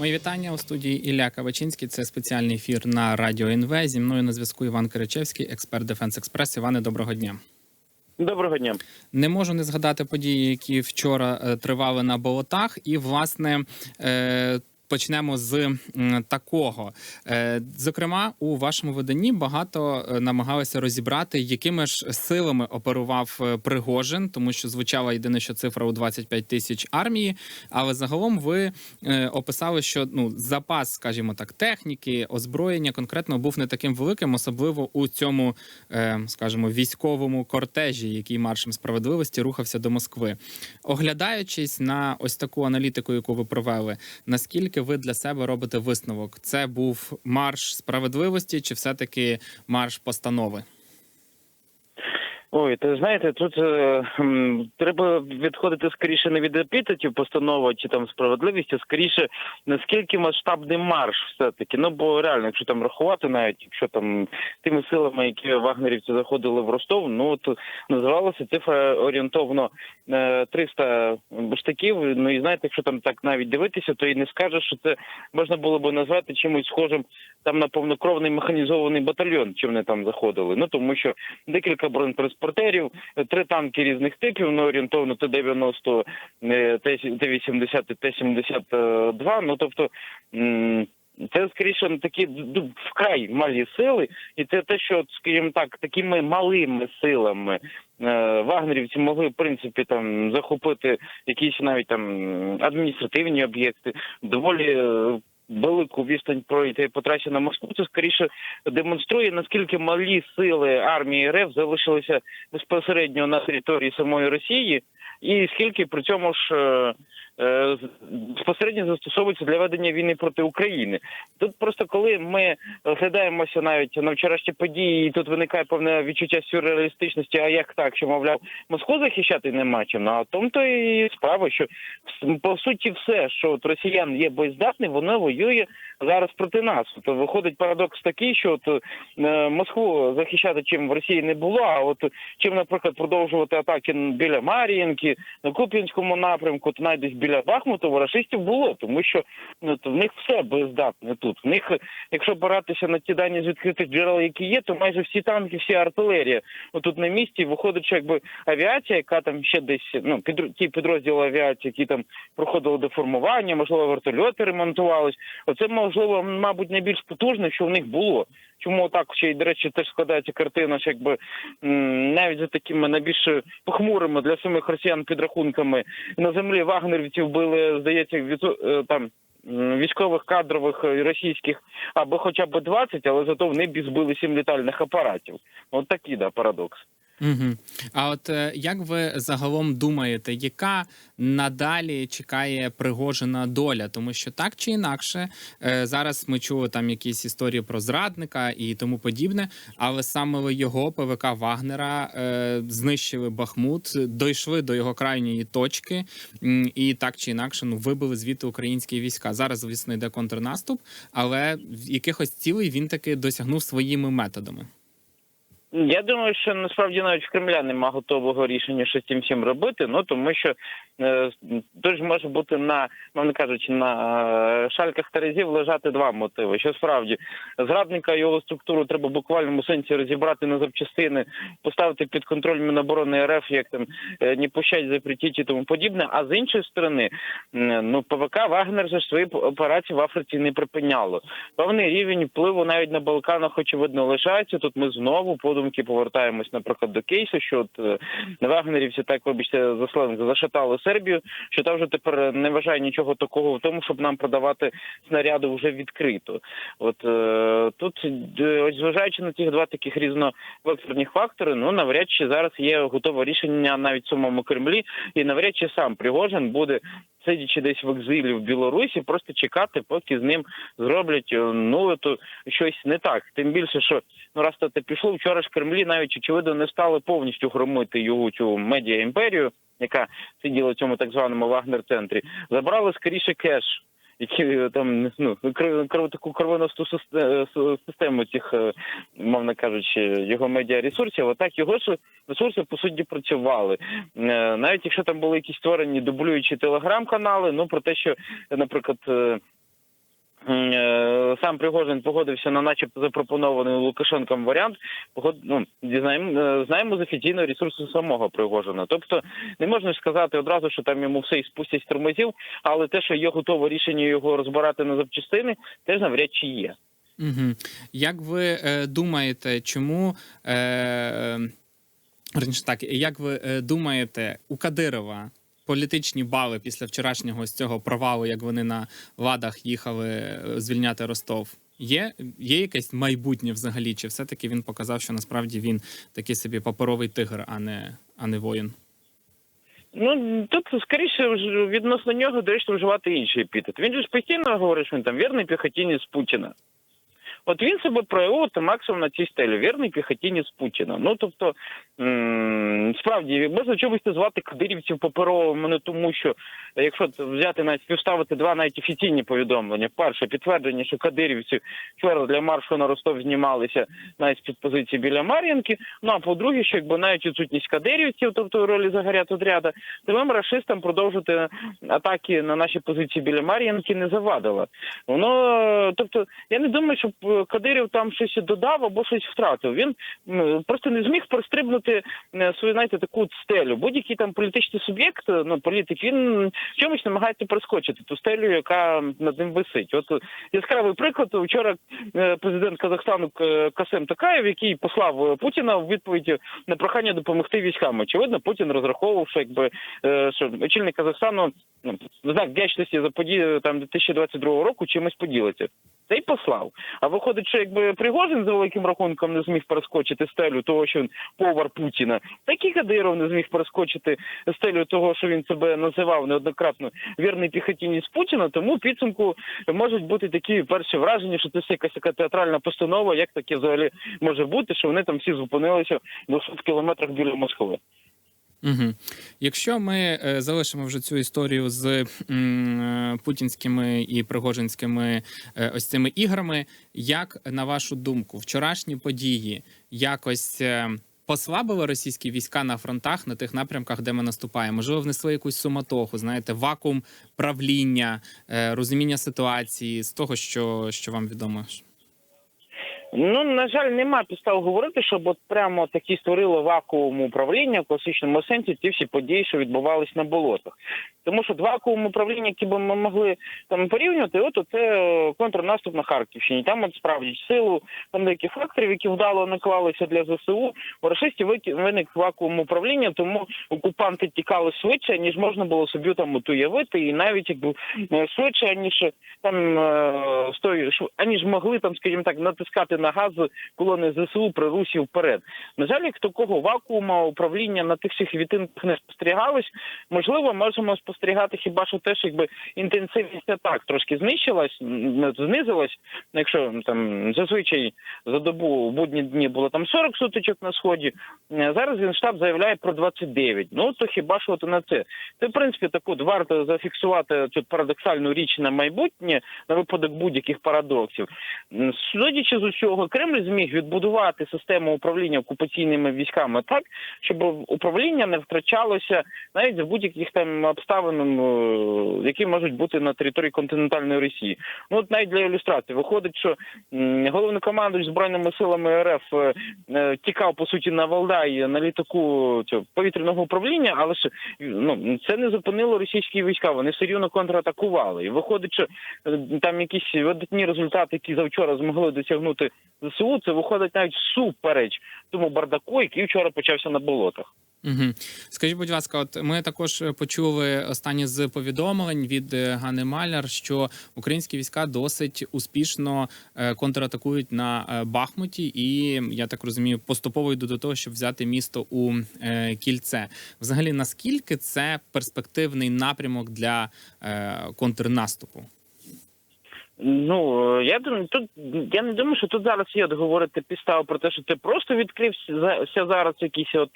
Мої вітання у студії Ілля Кавачинський. Це спеціальний ефір на радіо НВ. Зі мною на зв'язку Іван Киричевський, експерт Дефенс Експрес. Іване, доброго дня. Доброго дня. Не можу не згадати події, які вчора е, тривали на болотах, і власне. Почнемо з такого. Е, Зокрема, у вашому виданні багато е, намагалися розібрати, якими ж силами оперував е, Пригожин, тому що звучала єдине, що цифра у 25 тисяч армії. Але загалом ви описали, що ну запас, скажімо так, техніки, озброєння конкретно був не таким великим, особливо у цьому, скажімо, військовому кортежі, який маршем справедливості рухався до Москви. Оглядаючись на ось таку аналітику, яку ви провели, наскільки ви для себе робите висновок? Це був марш справедливості, чи все-таки марш постанови? Ой, то знаєте, тут е, м, треба відходити скоріше не від епітетів постанова чи там справедливість, а скоріше наскільки масштабний марш все-таки. Ну бо реально, якщо там рахувати, навіть якщо там тими силами, які вагнерівці заходили в Ростов, ну от називалася цифра орієнтовно е, 300 штаків. Ну і знаєте, якщо там так навіть дивитися, то і не скажеш, що це можна було би назвати чимось схожим там на повнокровний механізований батальйон, чим вони там заходили. Ну тому що декілька бронетранспортерів, три танки різних типів, ну орієнтовно Т-90, е, Т-80 і Т-72. Ну тобто. Це скоріше не такі ну, вкрай малі сили, і це те, що, скажімо так, такими малими силами е, вагнерівці могли в принципі там захопити якісь навіть там адміністративні об'єкти, доволі е, велику відстань пройти по на Москву. Це скоріше демонструє наскільки малі сили армії РФ залишилися безпосередньо на території самої Росії, і скільки при цьому ж е, безпосередньо застосовується для ведення війни проти України. Тут просто коли ми розглядаємося навіть на вчорашні події, і тут виникає певне відчуття сюрреалістичності, а як так, що мовляв Москву захищати нема чим. Ну, а тому то і справа, що по суті все, що от росіян є боєздатний, воно воює зараз проти нас. То виходить парадокс такий, що от е, Москву захищати чим в Росії не було. А от чим, наприклад, продовжувати атаки біля Мар'їнки, на Куп'янському напрямку, то навіть десь Бахмуту у було, тому що ну, в них все боєздатне тут. В них, якщо опиратися на ті дані з відкритих джерел, які є, то майже всі танки, всі артилерія. Отут на місці виходить, що якби авіація, яка там ще десь ну підр... ті підрозділи авіації, які там проходили деформування, можливо, вертольоти ремонтувались. Оце можливо, мабуть, найбільш потужне, що в них було. Чому так ще й до речі, теж складається картина, що якби навіть за такими найбільш похмурими для самих росіян підрахунками на землі вагнерівців били, здається, від е, там. Військових кадрових е, російських або хоча б 20, але зато вони збили сім літальних апаратів. От такий да парадокс. Угу. А от е, як ви загалом думаєте, яка надалі чекає Пригожина доля? Тому що так чи інакше, е, зараз ми чули там якісь історії про зрадника і тому подібне, але саме його ПВК Вагнера е, знищили Бахмут, дійшли до його крайньої точки, і так чи інакше ну вибили звідти українські війська. Зараз, звісно, йде контрнаступ, але якихось цілей він таки досягнув своїми методами. Я думаю, що насправді навіть в Кремля нема готового рішення, що з цим всім робити. Ну тому що е, тож може бути на, мовно кажучи, на е, шальках терезів лежати два мотиви. Що справді зрадника його структуру треба в буквальному сенсі розібрати на запчастини, поставити під контроль Міноборони РФ, як там е, не пущать, запретіть і тому подібне. А з іншої сторони, ну ПВК Вагнер же свої операції в Африці не припиняло. Певний рівень впливу навіть на Балканах, очевидно, лишається. Тут ми знову подумки повертаємось, наприклад, до кейсу, що от е, вагнерівці так, вибачте, за сленг, зашатали Сербію, що там вже тепер не вважає нічого такого в тому, щоб нам продавати снаряди вже відкрито. От е, тут, е, ось зважаючи на ті два таких різновекторних фактори, ну навряд чи зараз є готове рішення навіть в самому Кремлі, і навряд чи сам Пригожин буде. Сидячи десь в екзилі в Білорусі, просто чекати, поки з ним зроблять е, ну то щось не так. Тим більше, що ну раз то те пішло, вчора ж Кремлі навіть очевидно не стали повністю громити його цю медіа імперію, яка сиділа в цьому так званому Вагнер-центрі. Забрали скоріше кеш. Які е, там ну кров, таку кровоносну е, систему цих, е, мовно кажучи, його медіа ресурсів, отак його ж ресурси по суті працювали. Навіть якщо там були якісь створені дублюючі телеграм-канали, ну про те, що, наприклад, сам Пригожин погодився на, начебто, запропонований Лукашенком варіант. Ну, дізнаємо, е, знаємо з офіційного ресурсу самого Пригожина. Тобто не можна сказати одразу, що там йому все і спустять тормозів, але те, що є готове рішення його розбирати на запчастини, теж навряд чи є. Угу. Як ви е, думаєте, чому е, так, як ви е, думаєте, у Кадирова політичні бали після вчорашнього з цього провалу, як вони на ладах їхали е, звільняти Ростов? Є, є якесь майбутнє взагалі? Чи все-таки він показав, що насправді він такий собі паперовий тигр, а не, а не воїн? Ну тут скоріше відносно нього доречно вживати інший епітет. Він же ж постійно говорить, що він там вірний піхотінець Путіна. От він себе проявив та максимум на цій стелі, вірний піхотінець Путіна. Ну тобто, м- справді можна чомусь назвати кадирівців паперовими, не тому що якщо взяти навіть співставити два навіть офіційні повідомлення. Перше підтвердження, що кадирівці вчора для маршу на Ростов знімалися навіть з-під позиції біля Мар'їнки. Ну а по-друге, що якби навіть відсутність кадирівців, тобто в ролі загорят отряда, тим рашистам продовжити атаки на наші позиції біля Мар'їнки не завадила. Воно, тобто, я не думаю, щоб е, Кадирів там щось додав або щось втратив. Він просто не зміг пристрибнути е, свою, знаєте, таку стелю. Будь-який там політичний суб'єкт, е, ну політик, він в чомусь намагається перескочити ту стелю, яка над ним висить. От е, яскравий приклад. Вчора президент Казахстану Касем Такаєв, який послав Путіна в відповідь на прохання допомогти військам. Очевидно, Путін розраховував, що якби що очільник Казахстану ну, знак вдячності за події там 2022 року чимось поділиться. Та й послав. А виходить, що якби Пригожин за великим рахунком не зміг перескочити стелю того, що він повар Путіна, так і Кадиров не зміг перескочити стелю того, що він себе називав неоднократно вірний піхотінець Путіна. Тому в підсумку можуть бути такі перші враження, що це все якась така театральна постанова, як таке взагалі може бути, що вони там всі зупинилися в 200 кілометрах біля Москви. Угу. Якщо ми е, залишимо вже цю історію з м, е, путінськими і пригожинськими е, ось цими іграми, як на вашу думку, вчорашні події якось е, послабили російські війська на фронтах на тих напрямках, де ми наступаємо? Можливо, внесли якусь суматоху, знаєте, вакуум правління, е, розуміння ситуації з того, що, що вам відомо? Ну на жаль, нема підстав говорити, щоб от прямо такі створило вакуум управління в класичному сенсі ті всі події, що відбувались на болотах. Тому що вакуум управління, які б ми могли там порівнювати, от це е, контрнаступ на Харківщині. Там от справді силу там деяких факторів, які вдало наклалися для ЗСУ, у рашистів виник вакуум управління, тому окупанти тікали швидше, ніж можна було собі там от уявити, і навіть якби е, швидше, ніж там е, стої, шв- аніж могли там, скажімо так, натискати на газ колони ЗСУ при русі вперед. На жаль, як такого вакуума управління на тих всіх відтинках не спостерігалось. Можливо, можемо спостерігати хіба що теж, якби інтенсивність атак трошки знищилась, знизилась. Якщо там зазвичай за добу в будні дні було там 40 сутичок на сході, е, зараз генштаб заявляє про 29. Ну то хіба що от на це? Це в принципі так от варто зафіксувати цю парадоксальну річ на майбутнє на випадок будь-яких парадоксів. Судячи з усього, Кремль зміг відбудувати систему управління окупаційними військами так, щоб управління не втрачалося навіть за будь-яких там обставин, е, які можуть бути на території континентальної Росії. Ну от навіть для ілюстрації виходить, що головнокомандуюч збройними силами РФ е, е, тікав по суті на Валдай на літаку цього повітряного управління, але ж ну це не зупинило російські війська. Вони все рівно контратакували. І виходить, що там якісь видатні результати, які завчора змогли досягнути ЗСУ, це виходить навіть супереч тому бардаку, який вчора почався на болотах. Угу. Скажіть, будь ласка, от ми також почули останні з повідомлень від е, Гани Маляр, що українські війська досить успішно е, контратакують на е, Бахмуті, і я так розумію, поступово йдуть до того, щоб взяти місто у е, кільце. Взагалі, наскільки це перспективний напрямок для е, контрнаступу? Ну я думаю, тут я не думаю, що тут зараз є говорити підстави про те, що це просто відкрився зараз якийсь от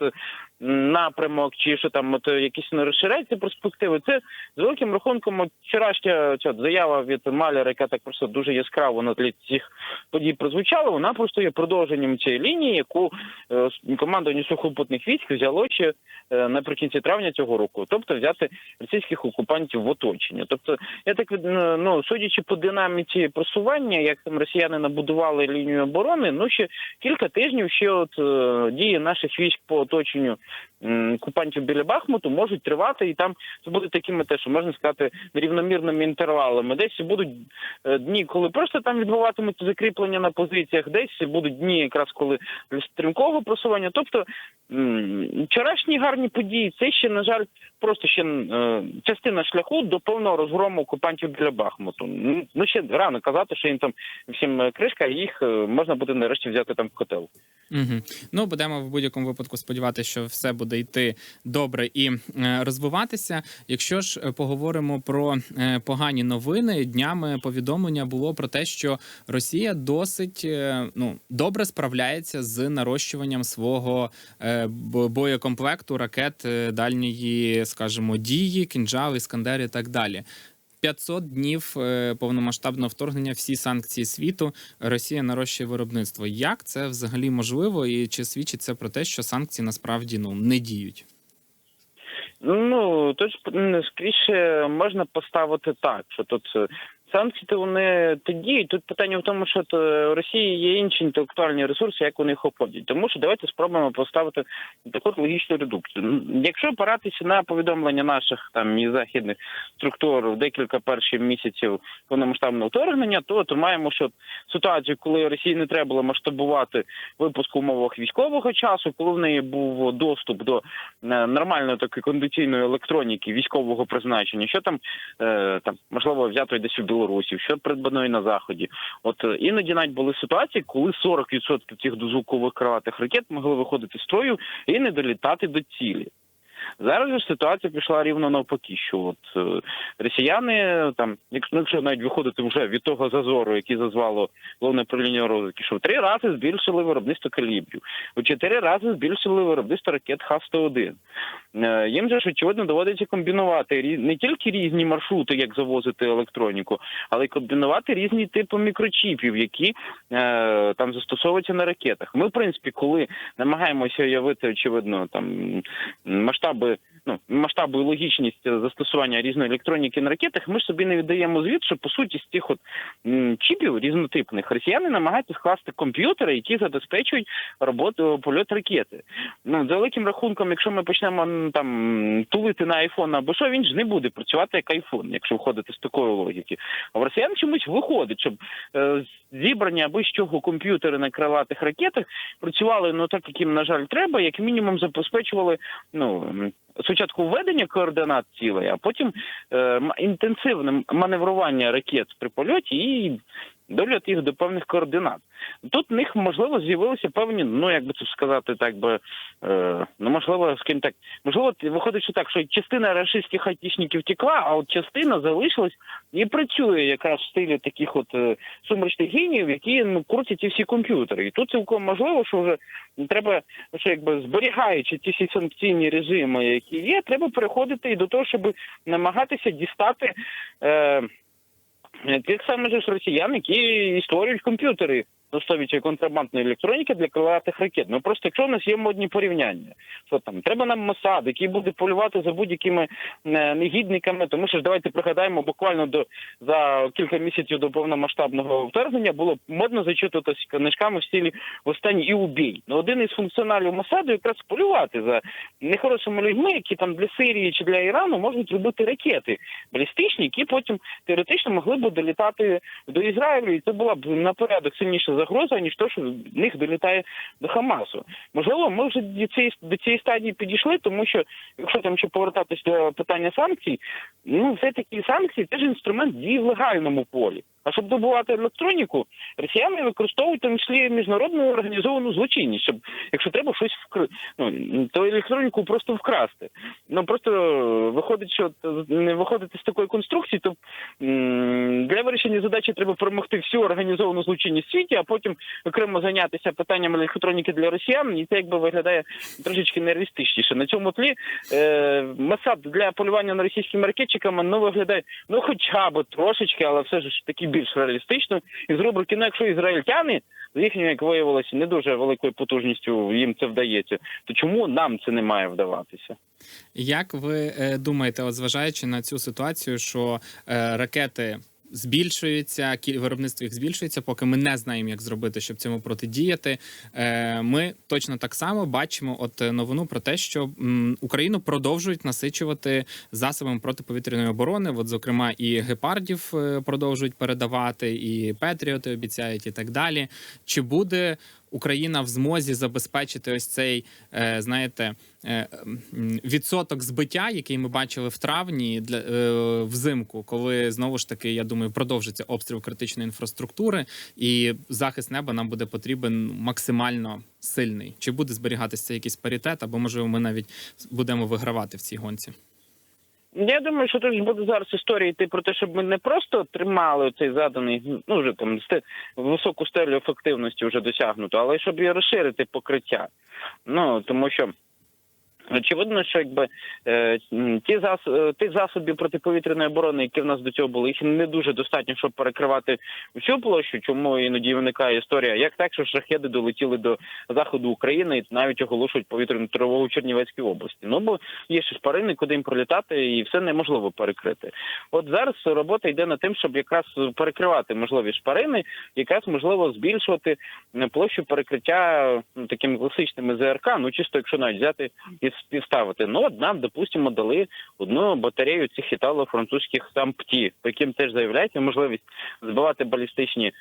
напрямок, чи що там от якісь не розширяються перспективи. Це з великим рахунком вчорашня ця заява від Маляра, яка так просто дуже яскраво на тлі цих подій прозвучала. Вона просто є продовженням цієї лінії, яку е, командування сухопутних військ взяло ще е, наприкінці травня цього року, тобто взяти російських окупантів в оточення. Тобто, я так ну судячи по динаміці самі ці просування, як там росіяни набудували лінію оборони, ну ще кілька тижнів ще от е, дії наших військ по оточенню окупантів біля Бахмуту можуть тривати, і там це буде такими те, що можна сказати, нерівномірними інтервалами. Десь будуть е, дні, коли просто там відбуватимуться закріплення на позиціях, десь будуть дні, якраз коли для стрімкого просування. Тобто вчорашні гарні події, це ще, на жаль, просто ще е, частина шляху до повного розгрому окупантів біля Бахмуту. Ну, ще рано казати, що їм там всім е, кришка, їх можна буде нарешті взяти там в котел. Угу. Ну, будемо в будь-якому випадку сподіватися, що все буде йти добре і е, розвиватися. Якщо ж е, поговоримо про е, погані новини, днями повідомлення було про те, що Росія досить е, ну добре справляється з нарощуванням свого е, боєкомплекту ракет е, дальньої, скажімо, дії, кінжал, іскандер і так далі. 500 днів е, повномасштабного вторгнення, всі санкції світу, Росія нарощує виробництво. Як це взагалі можливо, і чи свідчить це про те, що санкції насправді ну не діють? Ну тут ж скоріше можна поставити так, що тут е, санкції то вони то діють. Тут питання в тому, що то в Росії є інші інтелектуальні ресурси, як вони їх обходять. Тому що давайте спробуємо поставити таку логічну редукцію. Якщо опиратися на повідомлення наших там і західних структур в декілька перших місяців повномасштабного вторгнення, то, то маємо, що ситуацію, коли Росії не треба було масштабувати випуск умовах військового часу, коли в неї був доступ до е, нормальної такої кондиційної електроніки військового призначення, що там е, там можливо взято десь у що придбано на заході. От е, іноді навіть були ситуації, коли 40% цих дозвукових крилатих ракет могли виходити з строю і не долітати до цілі. Зараз же ситуація пішла рівно навпаки, що от е, росіяни там, якщо, ну, якщо навіть виходити вже від того зазору, який зазвало головне управління розвідки, що в три рази збільшили виробництво калібрів, у чотири рази збільшили виробництво ракет Х-101. Е, Їм же ж очевидно доводиться комбінувати не тільки різні маршрути, як завозити електроніку, але й комбінувати різні типи мікрочіпів, які е, там застосовуються на ракетах. Ми, в принципі, коли намагаємося уявити, очевидно, там м, масштаби, ну масштаби і логічність застосування різної електроніки на ракетах, ми ж собі не віддаємо звіт, що по суті з цих от чіпів різнотипних росіяни намагаються скласти комп'ютери, які забезпечують роботу польот ракети. Ну за великим рахунком, якщо ми почнемо там тулити на айфон або що, він ж не буде працювати як айфон, якщо входити з такої логіки. А в росіян чомусь виходить, щоб е, зібрані аби з чого комп'ютери на крилатих ракетах працювали ну так, як їм, на жаль, треба, як мінімум забезпечували ну. Спочатку введення координат цілей, а потім е, інтенсивне маневрування ракет при польоті і долят їх до певних координат. Тут в них можливо з'явилися певні, ну як би це сказати, так би е, ну можливо, скажімо так, можливо, виходить, що так, що частина рашистських айтішників втекла, а от частина залишилась і працює якраз в стилі таких от е, сумеречних геніїв, які ну крутять ці всі комп'ютери. І тут цілком можливо, що вже треба, що якби зберігаючи ті всі санкційні режими, які є, треба переходити і до того, щоб намагатися дістати. Е, Тих самих же ж росіян, які створюють комп'ютери на контрабандної електроніки для крилатих ракет. Ну просто якщо в нас є модні порівняння, що там треба нам Мосад, який буде полювати за будь-якими е, негідниками, тому що ж давайте пригадаємо, буквально до за кілька місяців до повномасштабного вторгнення було модно зачитуватися книжками в стилі «Останній і убій. Ну один із функціоналів Мосаду якраз полювати за нехорошими людьми, які там для Сирії чи для Ірану можуть робити ракети балістичні, які потім теоретично могли б долітати до Ізраїлю, і це була б на порядок сильніша загроза, ніж то, що в них долітає до Хамасу. Можливо, ми вже до цієї до цієї стадії підійшли, тому що якщо там ще повертатись до питання санкцій, ну все таки санкції теж інструмент дії в легальному полі. А щоб добувати електроніку, росіяни використовують в числі міжнародну організовану злочинність, щоб якщо треба щось вкр... ну, то електроніку просто вкрасти. Ну просто виходить, що не виходити з такої конструкції, то для вирішення задачі треба перемогти всю організовану злочинність в світі, а потім окремо зайнятися питанням електроніки для росіян, і це якби виглядає трошечки нереалістичніше. На цьому тлі е, Масад для полювання на російськими ракетчиками ну виглядає ну хоча б трошечки, але все ж таки більш реалістично. І з рубрики, ну якщо ізраїльтяни з їхньою, як виявилося, не дуже великою потужністю їм це вдається, то чому нам це не має вдаватися? Як ви е, думаєте, от зважаючи на цю ситуацію, що е, ракети збільшується, виробництво їх збільшується, поки ми не знаємо, як зробити, щоб цьому протидіяти. Е, Ми точно так само бачимо от е, новину про те, що Україну продовжують насичувати засобами протиповітряної оборони. От, зокрема, і гепардів е, продовжують передавати, і Петріоти обіцяють, і так далі. Чи буде Україна в змозі забезпечити ось цей, е, знаєте, е, відсоток збиття, який ми бачили в травні для е, взимку, коли знову ж таки, я думаю, продовжиться обстріл критичної інфраструктури, і захист неба нам буде потрібен максимально сильний. Чи буде зберігатися якийсь паритет, або можливо ми навіть будемо вигравати в цій гонці? Я думаю, що тут буде зараз історія йти про те, щоб ми не просто тримали цей заданий, ну вже там високу стелю ефективності вже досягнуто, але щоб і розширити покриття. Ну тому що. Очевидно, що якби е, ті зас, е, тих засобів протиповітряної оборони, які в нас до цього були, їх не дуже достатньо, щоб перекривати всю площу. Чому іноді виникає історія, як так, що шахеди долетіли до заходу України і навіть оголошують повітряну тривогу Чернівецькій області. Ну бо є ще шпарини, куди їм пролітати, і все неможливо перекрити. От зараз робота йде над тим, щоб якраз перекривати можливі шпарини, якраз можливо збільшувати е, площу перекриття ну, такими класичними ЗРК, ну чисто якщо навіть взяти і співставити. Ну от нам, допустимо, дали одну батарею цих італо-французьких там ПТІ, по яким теж заявляється можливість збивати балістичні е,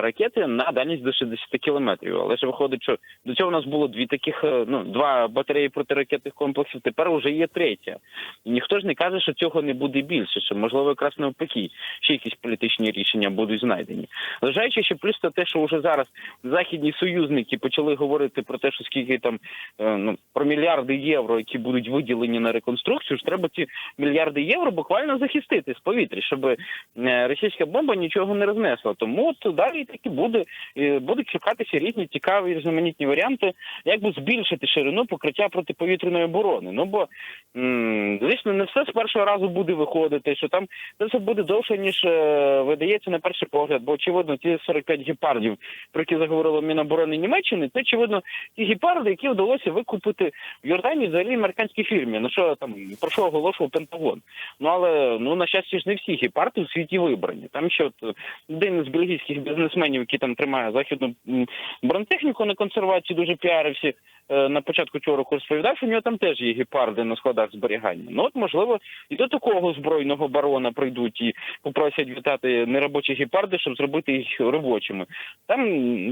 ракети на дальність до 60 кілометрів. Але ж виходить, що до цього у нас було дві таких, е, ну два батареї протиракетних комплексів. Тепер вже є третя. І ніхто ж не каже, що цього не буде більше, що можливо якраз навпаки ще якісь політичні рішення будуть знайдені. Зважаючи ще плюс те, що вже зараз західні союзники почали говорити про те, що скільки там е, ну про мільярди євро, які будуть виділені на реконструкцію, ж треба ці мільярди євро буквально захистити з повітря, щоб е, російська бомба нічого не рознесла. Тому от далі так і буде. І Будуть шукатися різні цікаві різноманітні варіанти, як би збільшити ширину покриття протиповітряної оборони. Ну бо звісно, не все з першого разу буде виходити, що там це все буде довше ніж е, видається на перший погляд. Бо очевидно, ті 45 гепардів, про які заговорила Міноборони Німеччини, це очевидно ті гепарди, які вдалося викупити Йорданії взагалі американській фірмі. Ну що там про що оголошував Пентагон? Ну але ну на щастя ж не всі гепарди у світі вибрані. Там ще от один з бельгійських бізнесменів, який там тримає західну бронетехніку на консервації, дуже піарився. е, На початку цього року розповідав, що у нього там теж є гепарди на складах зберігання. Ну от можливо, і до такого збройного барона прийдуть і попросять вітати неробочі гепарди, щоб зробити їх робочими. Там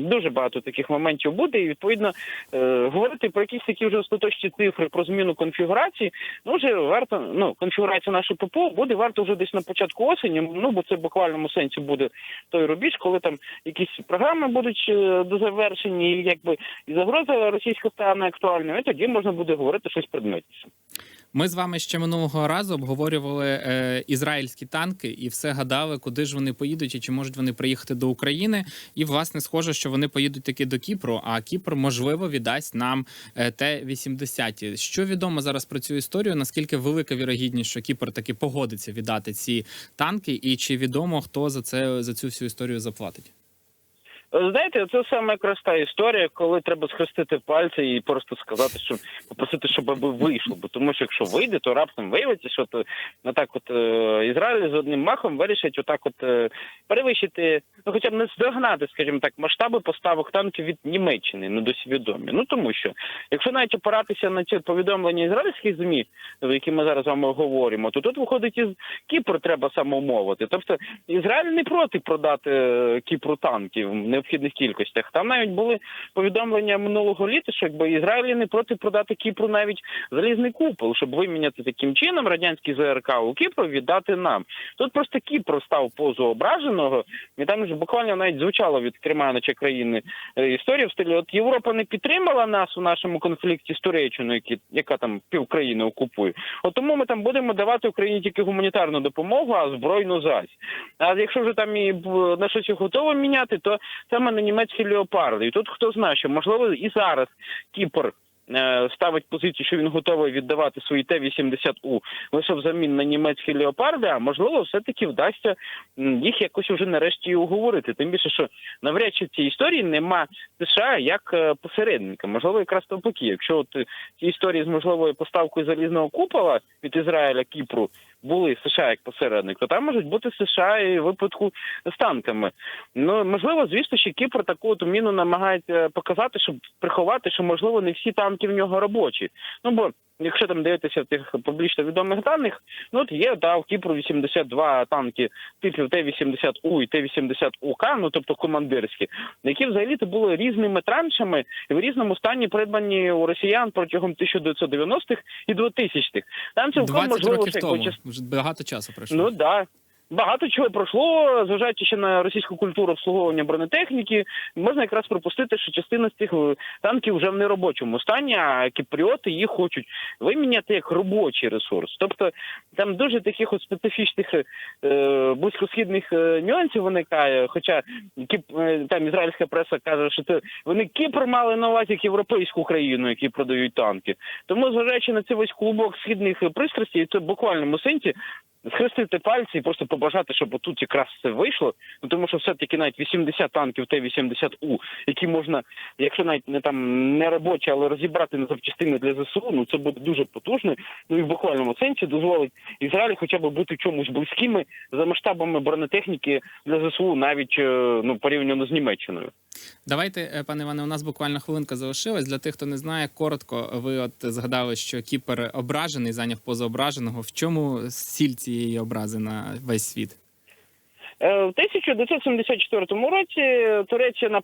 дуже багато таких моментів буде, і відповідно е, говорити про якісь такі вже остаточні цифри про зміну конфігурації. Ну вже варто ну конфігурація нашої ППО буде варто вже десь на початку осені. Ну бо це в буквальному сенсі буде той рубіж, коли там якісь програми будуть е, до завершені, і якби і загроза російська стане актуальною. І тоді можна буде говорити щось предметніше. Ми з вами ще минулого разу обговорювали е, ізраїльські танки і все гадали, куди ж вони поїдуть і чи можуть вони приїхати до України. І власне схоже, що вони поїдуть таки до Кіпру. А Кіпр можливо віддасть нам е, Т-80. Що відомо зараз про цю історію? Наскільки велика вірогідність, що Кіпр таки погодиться віддати ці танки, і чи відомо хто за це за цю всю історію заплатить? Знаєте, це саме якраз та історія, коли треба схрестити пальці і просто сказати, що попросити, щоб аби вийшло. Бо тому, що якщо вийде, то раптом виявиться, що то на так, от е, Ізраїль з одним махом вирішить отак, от е, перевищити, ну хоча б не здогнати, скажімо так, масштаби поставок танків від Німеччини, ну досі відомі. Ну тому що, якщо навіть опиратися на ці повідомлення ізраїльських змі, які ми зараз з вами говоримо, то тут виходить із Кіпр треба самомовити. Тобто Ізраїль не проти продати е, Кіпру танків необхідних кількостях. Там навіть були повідомлення минулого літа, що якби Ізраїль не проти продати Кіпру навіть залізний купол, щоб виміняти таким чином радянський ЗРК у Кіпру віддати нам. Тут просто Кіпр став позу ображеного, і там вже буквально навіть звучало від Керманича країни е, історія в стилі. От Європа не підтримала нас у нашому конфлікті з Туреччиною, яка там пів країни окупує. От тому ми там будемо давати Україні тільки гуманітарну допомогу, а збройну зась. А якщо вже там і на щось готово міняти, то саме на німецькі леопарди. І тут хто знає, що можливо і зараз Кіпр. е, Ставить позицію, що він готовий віддавати свої Т-80У лише взамін на німецькі леопарди, а можливо, все-таки вдасться їх якось уже нарешті уговорити. Тим більше, що навряд чи в цій історії нема США як е, посередника. Можливо, якраз навпаки, якщо от е, ці історії з можливою поставкою залізного купола від Ізраїля Кіпру були США як посередник, то там можуть бути США і випадку з танками. Ну можливо, звісно, що Кіпр таку от міну намагається показати, щоб приховати, що можливо не всі танки в нього робочі. Ну бо якщо там дивитися в тих публічно відомих даних, ну от є да, в Кіпру 82 танки типів Т-80У і Т-80УК, ну тобто командирські, які взагалі то були різними траншами і в різному стані придбані у росіян протягом 1990-х і 2000-х. Там цілком можливо років тому. Вже багато часу пройшло. Ну да. Багато чого пройшло, зважаючи ще на російську культуру обслуговування бронетехніки, можна якраз припустити, що частина з цих е, танків вже в неробочому стані, а кіпріоти їх хочуть виміняти як робочий ресурс. Тобто там дуже таких от специфічних е, близькосхідних е, нюансів виникає. Хоча кіп, е, там ізраїльська преса каже, що це вони Кіпр мали на увазі як європейську країну, які продають танки. Тому, зважаючи на цей весь клубок східних пристрастей, це в буквальному сенсі схрестити пальці і просто побажати, щоб отут якраз все вийшло. Ну тому що все-таки навіть 80 танків Т-80У, які можна, якщо навіть не там не робочі, але розібрати на запчастини для ЗСУ, ну це буде дуже потужно. Ну і в буквальному сенсі дозволить Ізраїлю хоча б бути чомусь близькими за масштабами бронетехніки для ЗСУ, навіть е, ну порівняно з Німеччиною. Давайте, е, пане Іване, у нас буквально хвилинка залишилась. Для тих, хто не знає, коротко, ви от згадали, що Кіпер ображений, зайняв позу ображеного. В чому сіль цієї образи на весь світ? Е, В 1974 році Туреччина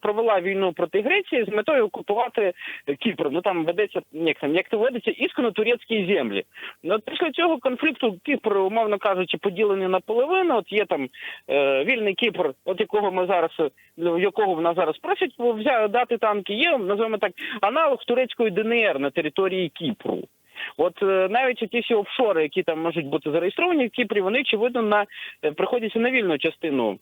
провела війну проти Греції з метою окупувати Кіпр. Ну там ведеться як там, як то ведеться ісконо турецькі землі. Ну після цього конфлікту Кіпр, умовно кажучи, поділений на половину. От є там е, вільний Кіпр, от якого ми зараз в якого в нас зараз просять взяти дати танки. Є називаємо так аналог турецької ДНР на території Кіпру. От е, навіть ті всі офшори, які там можуть бути зареєстровані в Кіпрі, вони очевидно на е, приходяться на вільну частину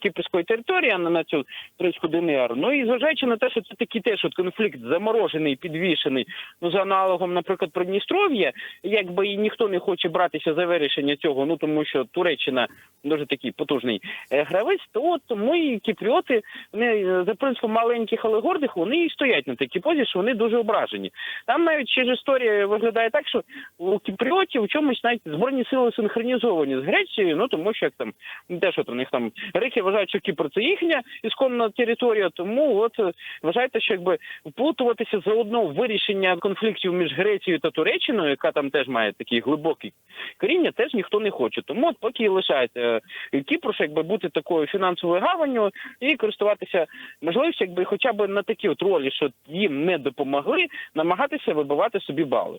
кіпрської території, а не на цю турецьку ДНР. Ну і зважаючи на те, що це такий теж от конфлікт заморожений, підвішений, ну за аналогом, наприклад, Придністров'я, якби і ніхто не хоче братися за вирішення цього, ну тому що Туреччина дуже такий потужний е, гравець, то от тому кіпріоти вони за принципом маленьких, але гордих, вони і стоять на такій позі, що вони дуже ображені. Там навіть ще ж історія виглядає так, що у кіпріотів в чомусь навіть збройні сили синхронізовані з Грецією, ну тому що як там теж от у них там греки вважають, що Кіпр це їхня ісконна територія, тому от е, вважайте, що якби вплутуватися заодно в вирішення конфліктів між Грецією та Туреччиною, яка там теж має такий глибокий коріння, теж ніхто не хоче. Тому от поки лишається е, Кіпр, що якби бути такою фінансовою гаванню і користуватися можливістю, якби хоча б на такі от ролі, що їм не допомогли, намагатися вибивати собі бали.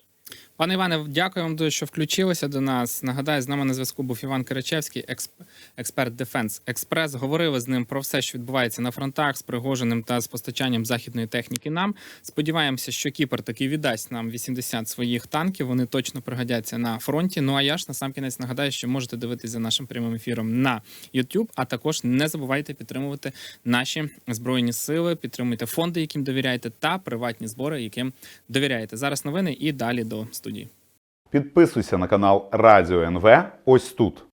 Пане Іване, дякую вам дуже, що включилися до нас. Нагадаю, з нами на зв'язку був Іван Киричевський, експ- експерт Defense Експрес. Говорили з ним про все, що відбувається на фронтах з Пригожиним та з постачанням західної техніки. Нам сподіваємося, що Кіпр таки віддасть нам 80 своїх танків. Вони точно пригодяться на фронті. Ну а я ж на сам кінець нагадаю, що можете дивитися за нашим прямим ефіром на YouTube, А також не забувайте підтримувати наші збройні сили, підтримуйте фонди, яким довіряєте, та приватні збори, яким довіряєте. Зараз новини і далі до студії. Підписуйся на канал Радіо НВ ось тут.